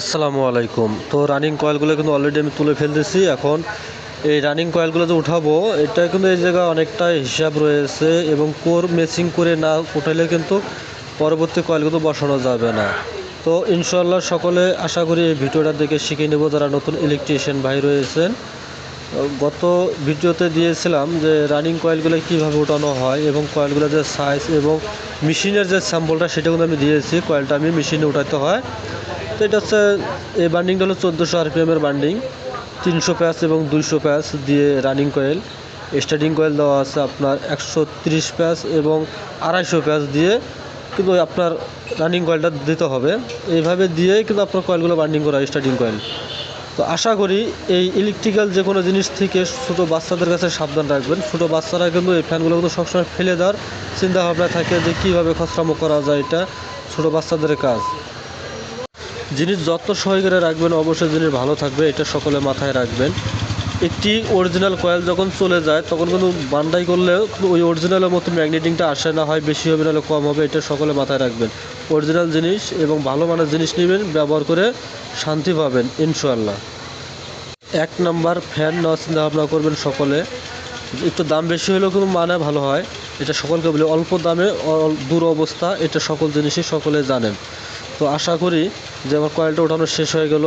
আসসালামু আলাইকুম। তো রানিং কয়েলগুলো কিন্তু অলরেডি আমি তুলে ফেলতেছি এখন। এই রানিং কয়েলগুলো যে উঠাবো, এটা কিন্তু এই জায়গায় অনেকটা হিসাব রয়েছে এবং কোর মেসিং করে না উঠাইলে কিন্তু পরবর্তী কয়েলগুলো বসানো যাবে না। তো ইনশাল্লাহ সকলে আশা করি এই ভিডিওটা দেখে শিখে নেব যারা নতুন ইলেকট্রিশিয়ান ভাই রয়েছেন। গত ভিডিওতে দিয়েছিলাম যে রানিং কয়েলগুলো কীভাবে ওঠানো হয় এবং কয়েলগুলোর যে সাইজ এবং মেশিনের যে স্যাম্পলটা সেটা কিন্তু আমি দিয়েছি। কয়েলটা আমি মেশিনে উঠাতে হয়। তো এটা হচ্ছে এই বান্ডিংটা হলো চোদ্দোশো আরপিএমের বান্ডিং তিনশো প্যাচ এবং দুইশো প্যাচ দিয়ে রানিং কয়েল স্টার্টিং কয়েল দেওয়া আছে আপনার একশো তিরিশ প্যাচ এবং আড়াইশো প্যাচ দিয়ে কিন্তু আপনার রানিং কয়েলটা দিতে হবে। এইভাবে দিয়েই কিন্তু আপনার কয়েলগুলো বান্ডিং করা হয় স্টার্টিং কয়েল তো আশা করি এই ইলেকট্রিক্যাল যে কোনো জিনিস থেকে ছোটো বাচ্চাদের কাছে সাবধান রাখবেন। ছোটো বাচ্চারা কিন্তু এই ফ্যানগুলো কিন্তু সবসময় ফেলে দেওয়ার চিন্তাভাবনা থাকে যে কীভাবে খসরামো করা যায় এটা। ছোটো বাচ্চাদের কাজ। জিনিস যত্ন সহকারে রাখবেন, অবশ্যই জিনিস ভালো থাকবে, এটা সকলে মাথায় রাখবেন। একটি অরিজিনাল কয়েল যখন চলে যায়, তখন কিন্তু বান্ডাই করলে ওই অরিজিনালের মতো ম্যাগনেটিংটা আসে না, হয় বেশি হবে নাহলে কম হবে, এটা সকলে মাথায় রাখবেন। অরিজিনাল জিনিস এবং ভালো মানের জিনিস নেবেন, ব্যবহার করে শান্তি পাবেন ইনশাল্লাহ এক নাম্বার ফ্যান নেওয়ার চিন্তা ভাবনা করবেন সকলে। একটু দাম বেশি হলেও কিন্তু মানে ভালো হয়। এটা সকলকে বলি, অল্প দামে দূর অবস্থা, এটা সকল জিনিসই সকলে জানেন। তো আশা করি যে আমার কয়েলটা ওঠানো শেষ হয়ে গেল।